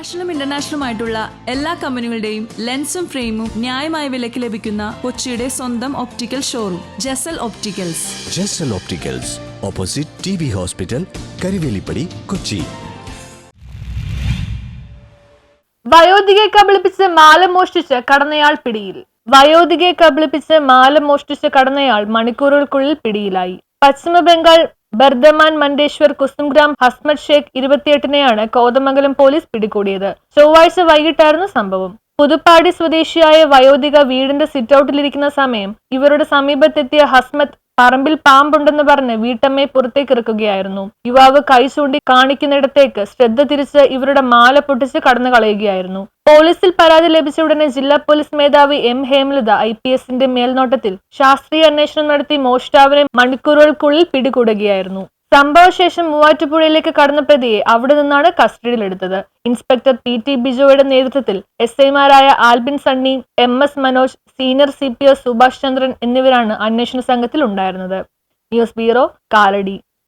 നാഷണലും ഇന്റർനാഷണലും ആയിട്ടുള്ള എല്ലാ കമ്പനികളുടെയും ലെൻസും ഫ്രെയിമും ന്യായമായ വിലയ്ക്ക് ലഭിക്കുന്ന കൊച്ചിയുടെ സ്വന്തം optical showroom Jasal opticals Jasal opticals opposite T B hospital Karivelippady Kochi വയോധികയെ കബളിപ്പിച്ച് മാല മോഷ്ടിച്ച് കടന്നയാൾ പിടിയിൽ. വയോധികയെ കബളിപ്പിച്ച് മാല മോഷ്ടിച്ച് കടന്നയാൾ മണിക്കൂറുകൾക്കുള്ളിൽ പിടിയിലായി. പശ്ചിമ ബംഗാൾ ബർദമാൻ മണ്ടേശ്വർ കുസുംഗ്രാം ഹസ്മത് ഷേഖ് ഇരുപത്തിയെട്ടിനെയാണ് കോതമംഗലം പോലീസ് പിടികൂടിയത്. ചൊവ്വാഴ്ച വൈകിട്ടായിരുന്നു സംഭവം. പുതുപ്പാടി സ്വദേശിയായ വയോധിക വീടിന്റെ സിറ്റൌട്ടിലിരിക്കുന്ന സമയം ഇവരുടെ സമീപത്തെത്തിയ ഹസ്മത്ത് പറമ്പിൽ പാമ്പുണ്ടെന്ന് പറഞ്ഞ് വീട്ടമ്മയെ പുറത്തേക്ക് ഇറക്കുകയായിരുന്നു. യുവാവ് കൈ ചൂണ്ടി കാണിക്കുന്നിടത്തേക്ക് ശ്രദ്ധ തിരിച്ച് ഇവരുടെ മാല പൊട്ടിച്ച് കടന്നു കളയുകയായിരുന്നു. പോലീസിൽ പരാതി ലഭിച്ച ഉടനെ ജില്ലാ പോലീസ് മേധാവി എം ഹേമലത ഐ പി എസിന്റെ മേൽനോട്ടത്തിൽ ശാസ്ത്രീയ അന്വേഷണം നടത്തി മോഷ്ടാവിനെ മണിക്കൂറുകൾക്കുള്ളിൽ പിടികൂടുകയായിരുന്നു. സംഭവശേഷം മൂവാറ്റുപുഴയിലേക്ക് കടന്ന പ്രതിയെ അവിടെ നിന്നാണ് കസ്റ്റഡിയിലെടുത്തത്. ഇൻസ്പെക്ടർ പി ടി ബിജോയുടെ നേതൃത്വത്തിൽ എസ് ഐമാരായ Albin Sunny M S Manoj senior C P O Subhash Chandran എന്നിവരാണ് അന്വേഷണ സംഘത്തിൽ ഉണ്ടായിരുന്നത് ന്യൂസ് ബ്യൂറോ കാലടി.